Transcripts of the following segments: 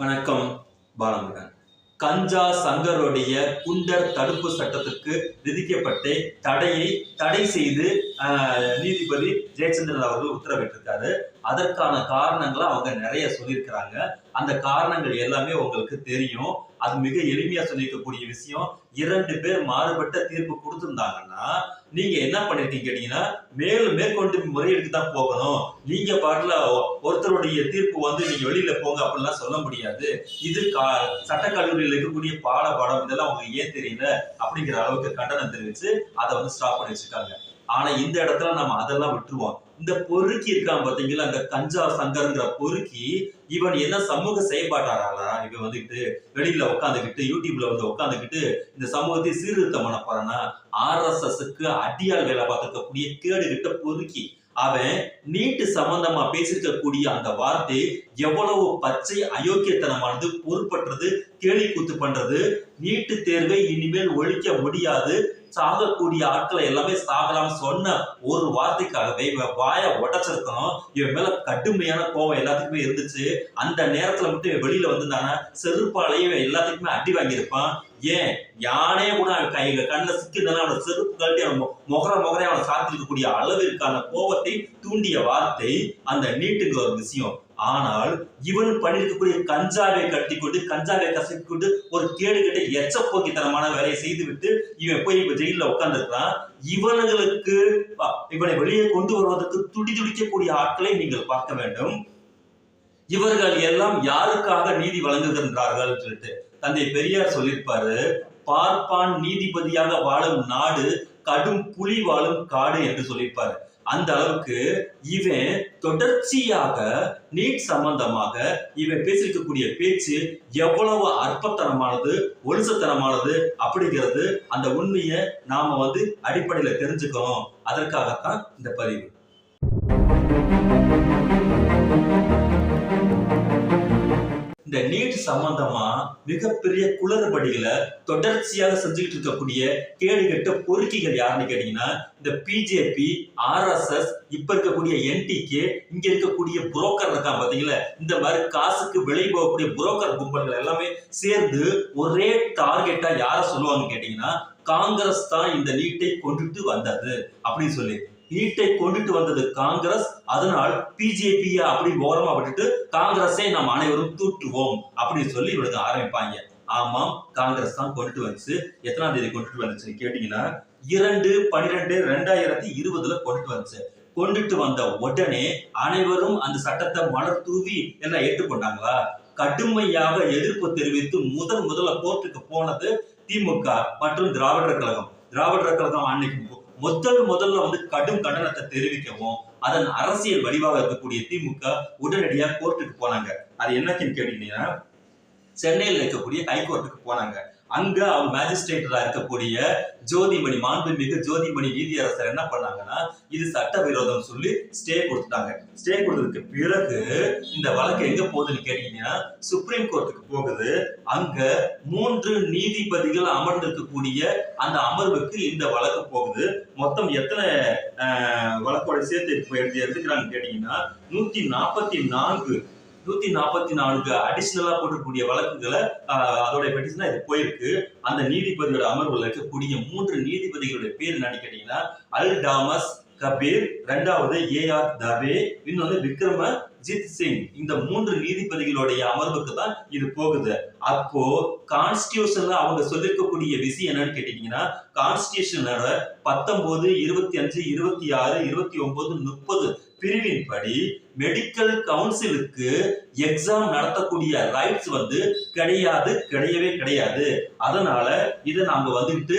வணக்கம் பாலமுருகன். கஞ்சா சங்கருடைய குண்டர் தடுப்பு சட்டத்திற்கு விதிக்கப்பட்ட தடையை தடை செய்து நீதிபதி ஜெயச்சந்திரன் அவர்கள் உத்தரவிட்டிருக்காரு. அதற்கான காரணங்களை அவங்க நிறைய சொல்லியிருக்கிறாங்க. அந்த காரணங்கள் எல்லாமே உங்களுக்கு தெரியும். அது மிக எளிமையா சொல்லியிருக்கக்கூடிய விஷயம். இரண்டு பேர் மாறுபட்ட தீர்ப்பு கொடுத்திருந்தாங்கன்னா நீங்க என்ன பண்ணிருக்கீங்க கேட்டீங்கன்னா மேலும் மேற்கொண்டு முறையெடுத்து தான் போகணும். நீங்க பாட்டுல ஒருத்தருடைய தீர்ப்பு வந்து நீங்க வெளியில போங்க அப்படிலாம் சொல்ல முடியாது. இது கா சட்டக்கல்லூரியில் இருக்கக்கூடிய பாட பாடம் இதெல்லாம் உங்களுக்கு ஏன் தெரியல அப்படிங்கிற அளவுக்கு கண்டனம் தெரிவிச்சு அதை வந்து ஸ்டாப் பண்ணி வச்சிருக்காங்க. ஆனா இந்த இடத்துல நம்ம அதெல்லாம் விட்டுருவோம். இந்த பொறுக்கி இருக்கான் பாத்தீங்களா? அந்த கஞ்சா சங்கர்ங்கிற பொறுக்கி இவன் என்ன சமூக செயல்பாட்டாளா இவன் வந்துகிட்டு வெளியில உட்காந்துக்கிட்டு யூடியூப்ல வந்து உட்காந்துக்கிட்டு இந்த சமூகத்தை சீர்திருத்தம் பண்ண போறானா ஆர்எஸ்எஸ்க்கு அடியாள் வேலை பார்த்துருக்கக்கூடிய கேடுகிட்ட பொறுக்கி. அவன் நீட்டு சம்பந்தமா பேசியிருக்கக்கூடிய அந்த வார்த்தை எவ்வளவு பச்சை அயோக்கியத்தனமானது பொறுப்பற்றது கேலி கூத்து பண்றது. நீட்டு தேர்வை இனிமேல் ஒழிக்க முடியாது. சாகக்கூடிய ஆட்களை எல்லாமே சாகலாம் சொன்ன ஒரு வார்த்தைக்காகவே இவன் வாயை உடைச்சிருக்கணும் இவன் மேல கடுமையான கோபம் எல்லாத்துக்குமே இருந்துச்சு. அந்த நேரத்துல மட்டும் இவன் வெளியில வந்திருந்தானா? செருப்பாலையும் இவன் எல்லாத்துக்குமே அடி வாங்கியிருப்பான். ஏன்? யானே கூட அவன் கை கண்ணில் சிக்கிருந்தாலும் அவனை செருப்பு கழட்டி அவன் முகர முகரே அவனை சாத்திருக்கக்கூடிய அளவிற்கான கோபத்தை தூண்டிய வார்த்தை அந்த நீட்டுங்கிற ஒரு விஷயம். ஆனால் இவன் பண்ணிருக்கக்கூடிய கஞ்சாவை கட்டிக்கொண்டு கஞ்சாவை கசக்கிக்கொண்டு ஒரு கேடுகட்ட எச்சப்போக்கித்தனமான வேலையை செய்துவிட்டு இவன் போய் இப்ப ஜெயில உட்கார்ந்துருக்கான் இவனுங்களுக்கு இவனை வெளியே கொண்டு வருவதற்கு துடி துடிக்கக்கூடிய ஆட்களை நீங்கள் பார்க்க வேண்டும். இவர்கள் எல்லாம் யாருக்காக நீதி வழங்குகின்றார்கள் சொல்லிட்டு தந்தை பெரியார் சொல்லியிருப்பாரு பார்ப்பான் நீதிபதியாக வாழும் நாடு கடும் புலி வாழும் காடு என்று சொல்லியிருப்பாரு. அந்த அளவுக்கு இவன் தொடர்ச்சியாக நீட் சம்பந்தமாக இவன் பேசியிருக்கக்கூடிய பேச்சு எவ்வளவு அற்பத்தனமானது ஒழுசத்தனமானது அப்படிங்கிறது அந்த உண்மையை நாம வந்து அடிப்படையில தெரிஞ்சுக்கணும். அதற்காகத்தான் இந்த பதிவு. இந்த நீட் சம்பந்தமா மிகப்பெரிய குளறுபடிகளை தொடர்ச்சியாக செஞ்சுக்கிட்டு இருக்கக்கூடிய கேடுகெட்ட பொறுக்கிகள் யாருன்னு கேட்டீங்கன்னா இந்த பிஜேபி ஆர்எஸ்எஸ் இப்ப இருக்கக்கூடிய என்டிகே இங்க இருக்கக்கூடிய புரோக்கர் இருக்கான் பாத்தீங்களா? இந்த மாதிரி காசுக்கு விலை போகக்கூடிய புரோக்கர் கும்பல்கள் எல்லாமே சேர்ந்து ஒரே டார்கெட்டா யார சொல்லுவாங்க கேட்டீங்கன்னா காங்கிரஸ் தான் இந்த நீட்டை கொண்டுட்டு வந்தது. அப்படின்னு சொல்லி நீட்டை கொண்டுட்டு வந்தது காங்கிரஸ். அதனால் பிஜேபியை அப்படி ஓரமா விட்டுட்டு காங்கிரஸை நாம் அனைவரும் தூற்றுவோம் அப்படின்னு சொல்லி இவனுக்கு ஆரம்பிப்பாங்க. ஆமாம் காங்கிரஸ் தான் கொண்டுட்டு வந்துச்சு. எத்தனாம் தேதி கொண்டுட்டு வந்துச்சு கேட்டீங்கன்னா இரண்டு பன்னிரெண்டு ரெண்டாயிரத்தி இருபதுல கொண்டுட்டு வந்துச்சு. கொண்டுட்டு வந்த உடனே அனைவரும் அந்த சட்டத்தை மலர் தூவி எல்லாம் ஏற்றுக்கொண்டாங்களா? கடுமையாக எதிர்ப்பு தெரிவித்து முதல் முதல்ல கோர்ட்டுக்கு போனது திமுக மற்றும் திராவிடர் கழகம். திராவிடர் கழகம் அன்னைக்கு முதல் முதல்ல வந்து கடும் கண்டனத்தை தெரிவிக்கவும் அதன் அரசியல் வடிவாக இருக்கக்கூடிய திமுக உடனடியா கோர்ட்டுக்கு போனாங்க. அது என்னக்குன்னு கேட்டீங்கன்னா சென்னையில் இருக்கக்கூடிய ஹைகோர்ட்டுக்கு போனாங்க. அங்க அவங்க மேஜிஸ்ட்ரேட்டரா இருக்கக்கூடிய ஜோதிமணி மாண்புமிகு ஜோதிமணி நீதியரசர் என்ன பண்ணாங்கன்னா இது சட்டவிரோதம் சொல்லி ஸ்டே கொடுத்துட்டாங்க. ஸ்டே கொடுத்ததுக்கு பிறகு இந்த வழக்கு எங்க போகுதுன்னு கேட்டீங்கன்னா சுப்ரீம் கோர்ட்டுக்கு போகுது. அங்க மூன்று நீதிபதிகள் அமர்ந்திருக்கக்கூடிய அந்த அமர்வுக்கு இந்த வழக்கு போகுது. மொத்தம் எத்தனை வழக்கோட சேர்த்து இப்ப எடுத்து கேட்டீங்கன்னா நூத்தி நாற்பத்தி நான்கு நூத்தி நாற்பத்தி நான்கு அடிஷனலா போட்டிருக்கக்கூடிய வழக்குகளை அதோட பெட்டிஷனா இது போயிருக்கு. அந்த நீதிபதியோட அமர்வுல இருக்கக்கூடிய மூன்று நீதிபதிகளுடைய பேர் என்னன்னு கேட்டீங்கன்னா அல் டாமஸ் கபீர் ரெண்டாவது ஏ ஆர் தவே இன்னொன்னு விக்ரம ஜித் சிங். இந்த மூன்று நீதிபதிகளுடைய அமர்வுக்கு தான் இது போகுது. அப்போ கான்ஸ்டியூஷன்ல அவங்க சொல்லிருக்கக்கூடிய விஷயம் என்னன்னு கேட்டீங்கன்னா கான்ஸ்டியூஷனோட பத்தொன்பது இருபத்தி அஞ்சு இருபத்தி ஆறு இருபத்தி ஒன்பது முப்பது பிரிவின்படி மெடிக்கல் கவுன்சிலுக்கு எக்ஸாம் நடத்தக்கூடிய ரைட்ஸ் வந்து கிடையாது கிடையவே கிடையாது. அதனால இதை நாங்க வந்துட்டு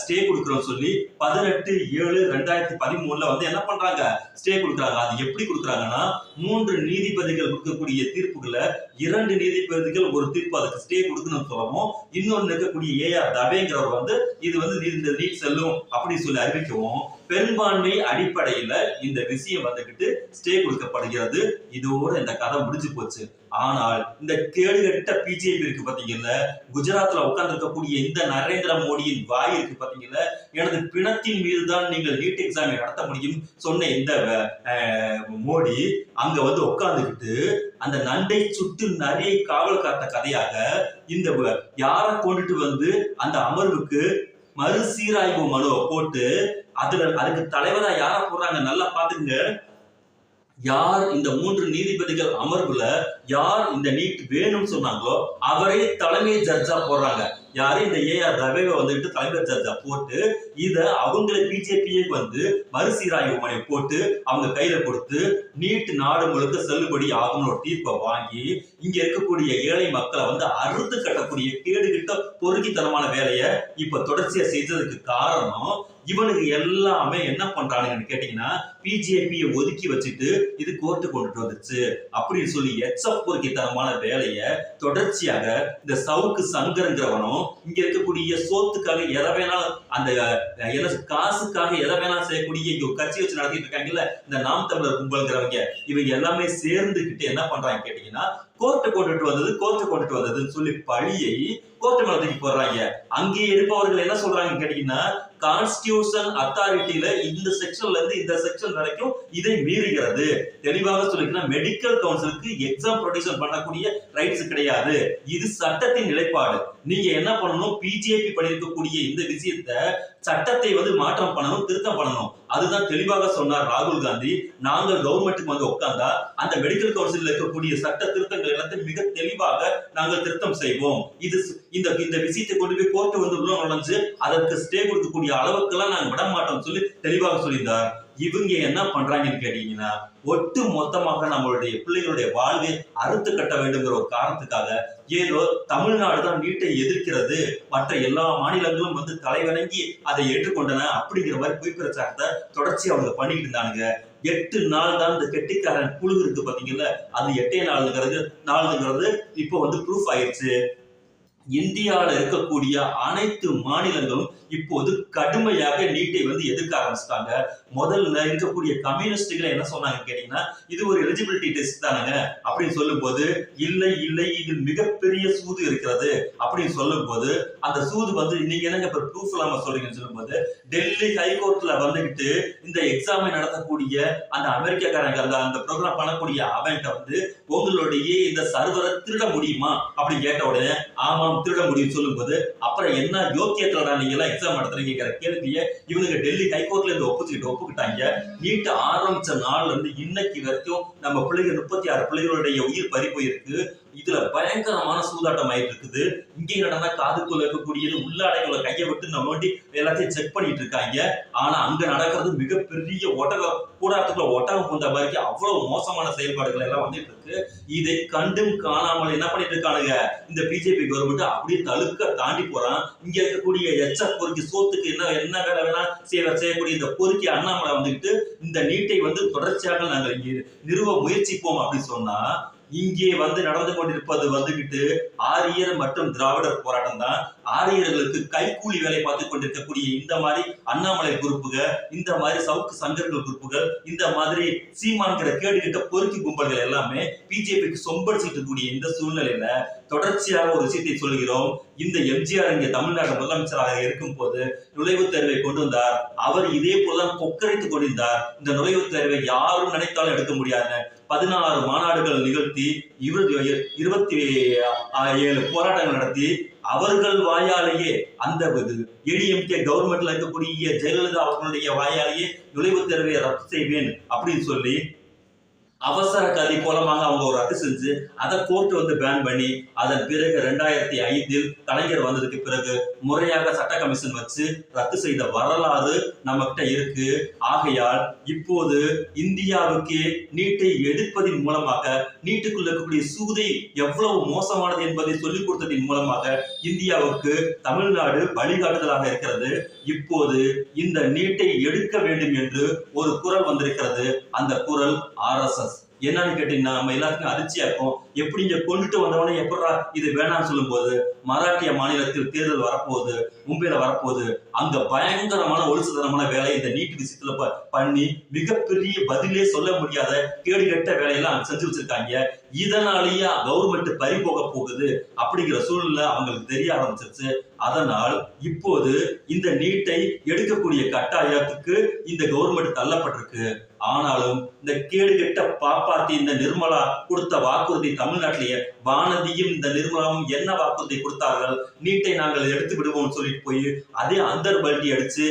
ஸ்டே கொடுக்குறோம் சொல்லி பதினெட்டு ஏழு ரெண்டாயிரத்தி பதிமூணுல வந்து என்ன பண்றாங்க? ஸ்டே கொடுக்குறாங்க. அது எப்படி கொடுக்குறாங்கன்னா மூன்று நீதிபதிகள் கொடுக்கக்கூடிய தீர்ப்புகளை இரண்டு நீதிபதிகள் ஒரு தீர்ப்பு அதுக்கு ஸ்டே கொடுக்கணும்னு சொல்லவும் இன்னொன்று இருக்கக்கூடிய ஏஆர் தவேங்கிறவர் வந்து இது வந்து இந்த நீட் செல்லும் அப்படின்னு சொல்லி அறிவிக்கவும் பெரும்பான்மை அடிப்படையில இந்த விஷயம் வந்துகிட்டு ஸ்டே கொடுக்கப்படும் கொடுக்கப்படுகிறது இதோட இந்த கதை முடிஞ்சு போச்சு. ஆனால் இந்த கேடுகட்ட பிஜேபி இருக்கு பாத்தீங்கல்ல குஜராத்ல உட்கார்ந்து இருக்கக்கூடிய இந்த நரேந்திர மோடியின் வாய் இருக்கு பாத்தீங்கல்ல எனது பிணத்தின் மீது தான் நீங்கள் நீட் எக்ஸாமை நடத்த முடியும் சொன்ன இந்த மோடி அங்க வந்து உட்கார்ந்துக்கிட்டு அந்த நண்டை சுட்டு நிறைய காவல் காத்த கதையாக இந்த யாரை கொண்டுட்டு வந்து அந்த அமர்வுக்கு மறுசீராய்வு மனுவை போட்டு அதுல அதுக்கு தலைவரா யாரை போடுறாங்க நல்லா பாத்துங்க யார் இந்த மூன்று நீதிபதிகள் அமர்வுல யார் இந்த நீட் வேணும்னு சொன்னாங்களோ அவரே தலைமை ஜட்ஜா போடுறாங்க. யாரு இந்த ஏஆர் ரவேவை வந்துட்டு தலைமை ஜட்ஜா போட்டு இதை அவங்கள பிஜேபியே வந்து மறுசீராய்வு மனை போட்டு அவங்க கையில கொடுத்து நீட் நாடு முழுக்க செல்லுபடி ஆகும்னு ஒரு தீர்ப்பை வாங்கி இங்க இருக்கக்கூடிய ஏழை மக்களை வந்து அறுத்து கட்டக்கூடிய கேடுகிட்ட பொறுக்கித்தனமான வேலையை இப்ப தொடர்ச்சியா செய்ததுக்கு காரணம் இவனுக்கு எல்லாமே என்ன பண்றானுங்கன்னு கேட்டீங்கன்னா பிஜேபியை ஒதுக்கி வச்சுட்டு இது கோர்ட்டு கொண்டுட்டு வந்துச்சு அப்படின்னு சொல்லி எச்ச பொறுக்கித்தனமான வேலையை தொடர்ச்சியாக இந்த சவுக்கு சங்கருங்கிறவனும் இங்க இருக்கக்கூடிய சோத்துக்காக எதை வேணாலும் அந்த காசுக்காக எதை வேணாலும் செய்யக்கூடிய இங்க கட்சி வச்சு நடத்திட்டு இருக்காங்கல்ல இந்த நாம் தமிழர் கும்பல்ங்கிறவங்க இவங்க எல்லாமே சேர்ந்துகிட்டு என்ன பண்றாங்க கேட்டீங்கன்னா கோர்ட்டு கொண்டுட்டு வந்தது கோர்ட்டு கொண்டுட்டு வந்ததுன்னு சொல்லி பழியை கோர்ட்டு மேல தூக்கி போடுறாங்க. அங்கே இருப்பவர்கள் என்ன சொல்றாங்க கேட்டீங்கன்னா கான்ஸ்டியூஷன் அத்தாரிட்டியில இந்த செக்ஷன்ல இருந்து இந்த செக்ஷன் வரைக்கும் இதை மீறுகிறது. தெளிவாக சொல்லிக்கலாம் மெடிக்கல் கவுன்சிலுக்கு எக்ஸாம் ப்ரொடியூஷன் பண்ணக்கூடிய ரைட்ஸ் கிடையாது. இது சட்டத்தின் நிலைப்பாடு. நீங்க என்ன பண்ணணும்? பிஜேபி பண்ணிருக்கக்கூடிய இந்த விஷயத்த சட்டத்தை வந்து மாற்றம் பண்ணணும் திருத்தம் பண்ணணும். அதுதான் தெளிவாக சொன்னார் ராகுல் காந்தி. நாங்கள் கவர்மெண்ட்டுக்கு வந்து உட்கார்ந்தா அந்த மெடிக்கல் கவுன்சில் இருக்கக்கூடிய சட்ட திருத்தங்கள் எல்லாத்தையும் மிக தெளிவாக நாங்கள் திருத்தம் செய்வோம். இது இந்த இந்த விஷயத்தை கொண்டு போய் கோர்ட்டு வந்து உள்ள நுழைஞ்சு அதற்கு ஸ்டே கொடுக்கக்கூடிய அளவுக்கெல்லாம் நாங்க விட மாட்டோம் சொல்லி தெளிவாக சொல்லியிருந்தார். இவங்க என்ன பண்றாங்கன்னு கேட்டீங்கன்னா ஒட்டு மொத்தமாக நம்மளுடைய பிள்ளைகளுடைய வாழ்வை அறுத்து கட்ட வேண்டுங்கிற ஒரு காரணத்துக்காக ஏதோ தமிழ்நாடு தான் நீட்டை எதிர்க்கிறது. மற்ற எல்லா மாநிலங்களும் வந்து தலைவணங்கி அதை ஏற்றுக்கொண்டன அப்படிங்கிற மாதிரி பொய் பிரச்சாரத்தை தொடர்ச்சி அவங்க பண்ணிட்டு இருந்தானுங்க. எட்டு நாள் தான் இந்த கெட்டிக்காரன் குழு இருக்கு பாத்தீங்கல்ல அது எட்டே நாளுங்கிறது நாளுங்கிறது இப்போ வந்து ப்ரூஃப் ஆயிடுச்சு இந்தியாவில் இருக்கக்கூடிய அனைத்து மாநிலங்களும் இப்போது கடுமையாக நீட்டை வந்து எதிர்க்க ஆரம்பிச்சிட்டாங்க. முதல்ல இருக்கக்கூடிய கம்யூனிஸ்டுகளை என்ன சொன்னாங்க கேட்டீங்கன்னா இது ஒரு எலிஜிபிலிட்டி டெஸ்ட் தானங்க அப்படின்னு சொல்லும்போது இல்லை இல்லை இது மிகப்பெரிய சூது இருக்கிறது அப்படின்னு சொல்லும்போது அந்த சூது வந்து நீங்க என்னங்க இப்ப ப்ரூஃப் இல்லாம சொல்றீங்கன்னு சொல்லும்போது டெல்லி ஹைகோர்ட்ல வந்துகிட்டு இந்த எக்ஸாமை நடத்தக்கூடிய அந்த அமெரிக்காக்காரங்க அந்த அந்த ப்ரோக்ராம் பண்ணக்கூடிய அவன்கிட்ட வந்து உங்களுடைய இந்த சர்வரை திருட முடியுமா அப்படின்னு கேட்ட உடனே ஆமாம் திருட முடியும் சொல்லும்போது அப்புறம் என்ன யோக்கியத்துலடா நீங்க எல்லாம் எக்ஸாம் நடத்துறீங்கிற கேள்வியை இவனுக்கு டெல்லி ஹைகோர்ட்ல இருந்து ஒப்புச்சுக்கிட்டு ஒப்புக்கிட்டாங்க. நீட் ஆரம்பிச்ச நாள்ல இருந்து இன்னைக்கு வரைக்கும் நம்ம பிள்ளைங்க முப்பத்தி ஆறு பிள்ளைகளுடைய உயிர் பறி போயிருக்கு இதுல பயங்கரமான சூதாட்டம் ஆயிட்டு இருக்குது இங்கே நடந்தா காதுக்குள்ள இருக்கக்கூடியது உள்ளாடைக்குள்ள கையை விட்டு நம்ம வேண்டி எல்லாத்தையும் செக் பண்ணிட்டு இருக்காங்க. ஆனா அங்க நடக்கிறது மிகப்பெரிய ஒட்டக கூடாரத்துக்குள்ள ஒட்டகம் பூந்த மாதிரி அவ்வளவு மோசமான செயல்பாடுகள் எல்லாம் வந்துட்டு இருக்கு. இதை கண்டும் காணாமல் என்ன பண்ணிட்டு இருக்கானுங்க? இந்த பிஜேபி கவர்மெண்ட் அப்படியே தழுக்க தாண்டி போறான். இங்க இருக்கக்கூடிய எச்ச பொறுக்கி சோத்துக்கு என்ன என்ன வேலை வேணா செய்ய செய்யக்கூடிய இந்த பொறுக்கி அண்ணாமலை வந்துக்கிட்டு இந்த நீட்டை வந்து தொடர்ச்சியாக நாங்கள் இங்கே நிறுவ முயற்சிப்போம் அப்படின்னு சொன்னா இங்கே வந்து நடந்து கொண்டிருப்பது வந்துகிட்டு ஆரியர் மற்றும் திராவிடர் போராட்டம் தான். ஆரியர்களுக்கு கைக்கூலி வேலை பார்த்து கொண்டிருக்கக்கூடிய இந்த மாதிரி அண்ணாமலை குறிப்புகள் இந்த மாதிரி சவுக்கு சங்கர்கள் குரூப்புகள் இந்த மாதிரி சீமான்கிற கேடுகிட்ட பொறுக்கி கும்பல்கள் எல்லாமே பிஜேபிக்கு சொம்படிச்சிட்டு கூடிய இந்த சூழ்நிலையில தொடர்ச்சியாக ஒரு விஷயத்தை சொல்கிறோம் இந்த எம்ஜிஆர் இங்க தமிழ்நாடு முதலமைச்சராக இருக்கும் போது நுழைவுத் தேர்வை கொண்டு வந்தார். அவர் இதே போலதான் கொக்கரைத்து கொண்டிருந்தார். இந்த நுழைவுத் தேர்வை யாரும் நினைத்தாலும் எடுக்க முடியாது. பதினாறு மாநாடுகள் நிகழ்த்தி இருபது இருபத்தி ஏழு போராட்டங்கள் நடத்தி அவர்கள் வாயாலேயே அந்த ஏடிஎம்கே கவர்மெண்ட்ல இருக்கக்கூடிய ஜெயலலிதா அவர்களுடைய வாயாலேயே நுழைவுத் தேர்வை ரத்து செய்வேன் அப்படின்னு சொல்லி அவசர கதி கோலமாக அவங்க ஒரு ரத்து செஞ்சு அதை கோர்ட் வந்து பேன் பண்ணி அதன் பிறகு ரெண்டாயிரத்தி ஐந்தில் கலைஞர் வந்ததுக்கு பிறகு முறையாக சட்ட கமிஷன் வச்சு ரத்து செய்த வரலாறு நம்மகிட்ட இருக்கு. ஆகையால் இப்போது இந்தியாவுக்கு நீட்டை எடுப்பதின் மூலமாக நீட்டுக்குள்ள இருக்கக்கூடிய சூதை எவ்வளவு மோசமானது என்பதை சொல்லிக் கொடுத்ததின் மூலமாக இந்தியாவுக்கு தமிழ்நாடு வழிகாட்டுதலாக இருக்கிறது. இப்போது இந்த நீட்டை எடுக்க வேண்டும் என்று ஒரு குரல் வந்திருக்கிறது. அந்த குரல் ஆர்எஸ்எஸ் என்னன்னு கேட்டீங்கன்னா நம்ம எல்லாத்துக்கும் அதிர்ச்சியா இருக்கும். எப்படி இங்க கொண்டுட்டு வந்தவொடனே எப்படா இது வேணாம்னு சொல்லும் போது மராட்டிய மாநிலத்தில் தேர்தல் வரப்போகுது மும்பையில வரப்போகுது. அங்க பயங்கரமான ஒழுசுதனமான வேலை இந்த நீட் விஷயத்துல ப- பண்ணி மிகப்பெரிய பதிலே சொல்ல முடியாத கேடு கெட்ட வேலையெல்லாம் செஞ்சு வச்சிருக்காங்க. இதனாலேயே கவர்மெண்ட் பறி போக போகுது அப்படிங்கிற சூழ்நிலை அவங்களுக்கு தெரிய ஆரம்பிச்சிருச்சு. அதனால் இப்போது இந்த நீட்டை எடுக்கக்கூடிய கட்டாயத்துக்கு இந்த கவர்மெண்ட் தள்ளப்பட்டிருக்கு. ஆனாலும் இந்த கேடு கெட்ட பாப்ப பாப்பாத்தி இந்த நிர்மலா கொடுத்த வாக்குறுதி தமிழ்நாட்டிலேயே வானதியும் இந்த நிர்மலாவும் என்ன வாக்குறுதி கொடுத்தார்கள்? நீட்டை நாங்கள் எடுத்து விடுவோம் சொல்லிட்டு போய் அதே அந்தர் பல்ட்டி அடிச்சு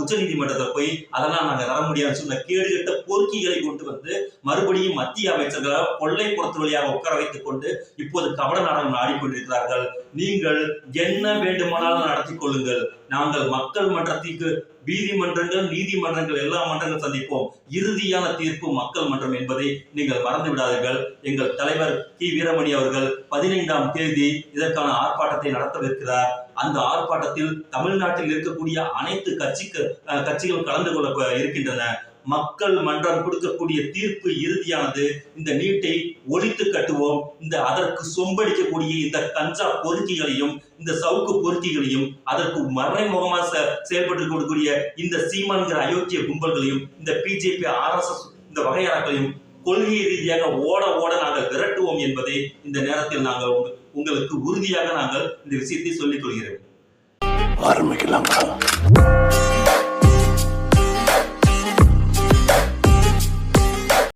உச்ச நீதிமன்றத்தில் போய் அதெல்லாம் நாங்க தர முடியாதுன்னு சொன்ன கேடுகட்ட போர்க்கிகளை கொண்டு வந்து மறுபடியும் மத்திய அமைச்சர்களை கொள்ளை புறத்து வழியாக உட்கார வைத்துக் கொண்டு இப்போது கபட நாடகம் ஆடிக்கொண்டிருக்கிறார்கள். நீங்கள் என்ன வேண்டுமானாலும் நடத்தி கொள்ளுங்கள். நாங்கள் மக்கள் மன்றத்திற்கு நீதிமன்றங்கள் நீதிமன்றங்கள் எல்லா மன்றங்கள் சந்திப்போம். இறுதியான தீர்ப்பு மக்கள் மன்றம் என்பதை நீங்கள் மறந்து விடாதீர்கள். எங்கள் தலைவர் கி. வீரமணி அவர்கள் பதினைந்தாம் தேதி இதற்கான ஆர்ப்பாட்டத்தை நடத்தவிருக்கிறார். அந்த ஆர்ப்பாட்டத்தில் தமிழ்நாட்டில் இருக்கக்கூடிய அனைத்து கட்சிக்கு அஹ், கட்சிகள் கலந்து கொள்ள இருக்கின்றன. மக்கள் மன்றம் கொடுக்கக்கூடிய தீர்ப்பு இறுதியானது இந்த நீட்டை ஒழித்து கட்டுவோம். இந்த அதற்கு சொம்படிக்கக்கூடிய இந்த கஞ்சா பொறுக்கிகளையும் இந்த சவுக்கு பொறுக்கிகளையும் அதற்கு மறைமுகமாக செயல்பட்டு கொடுக்கக்கூடிய இந்த சீமான்கிற அயோக்கிய கும்பல்களையும் இந்த பிஜேபி ஆர்எஸ்எஸ் இந்த வகையறாக்களையும் கொள்கை ரீதியாக ஓட ஓட நாங்கள் விரட்டுவோம் என்பதை இந்த நேரத்தில் நாங்கள் உங்களுக்கு உறுதியாக நாங்கள் இந்த விஷயத்தை சொல்லிக் கொள்கிறோம். ஆரம்பிக்கலாம்.